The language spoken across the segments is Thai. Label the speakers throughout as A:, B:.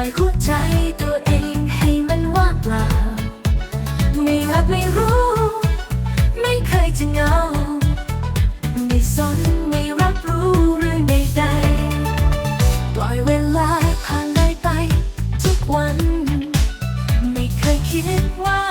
A: อยหัวใจตัวเองให้มันว่างเปล่า ไม่รักไม่รู้ ไม่เคยจะเงา ไม่สนไม่รับรู้หรื่องใดๆปล่อยเวลาผ่านไลไปทุกวัน ไม่เคยคิดว่า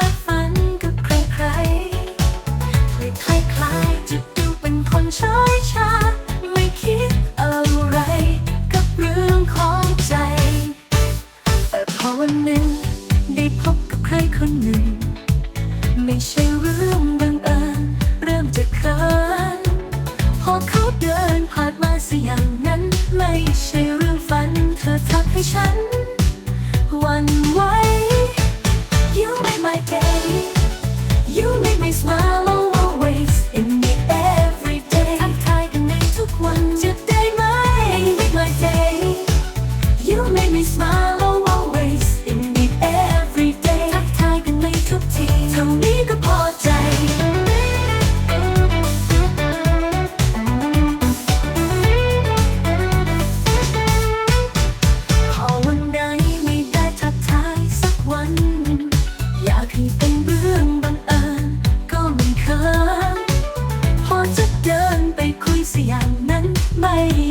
A: ไม่ใช่เรื่องบังเอิญเริ่มจะเขินพอเขาเดินผ่านมาสิอย่างนั้น ไม่ใช่เรื่องฝัน เธอทักให้ฉันวันไหว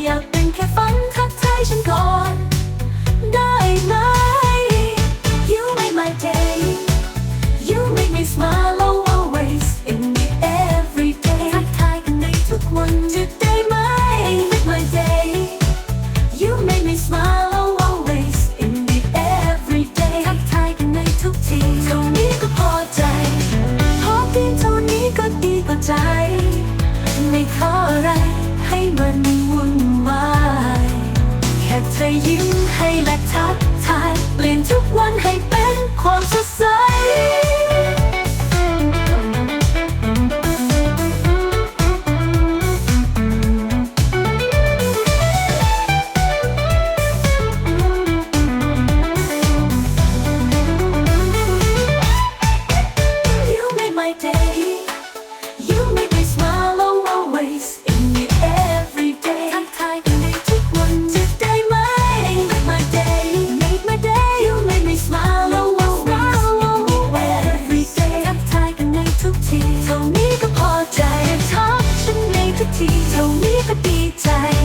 A: อยากเป็นแค่ฝันทักทายฉันก่อน ได้ไหม You make my day You make me smile always in me every day ทักทายกันในทุกวันจะได้ไหม Make my day You make me smile always in me every day ทักทายกันในทุกทีเท่านี้ก็พอใจ พอเพียงเท่านี้ก็ดีกว่าใจ ไม่ขออะไร ให้มันวุ่นวายแค่เธอยิ้มให้และทักทายเปลี่ยนทุกวันให้เป็นความสดใส เท่านี้ก็ดีใจ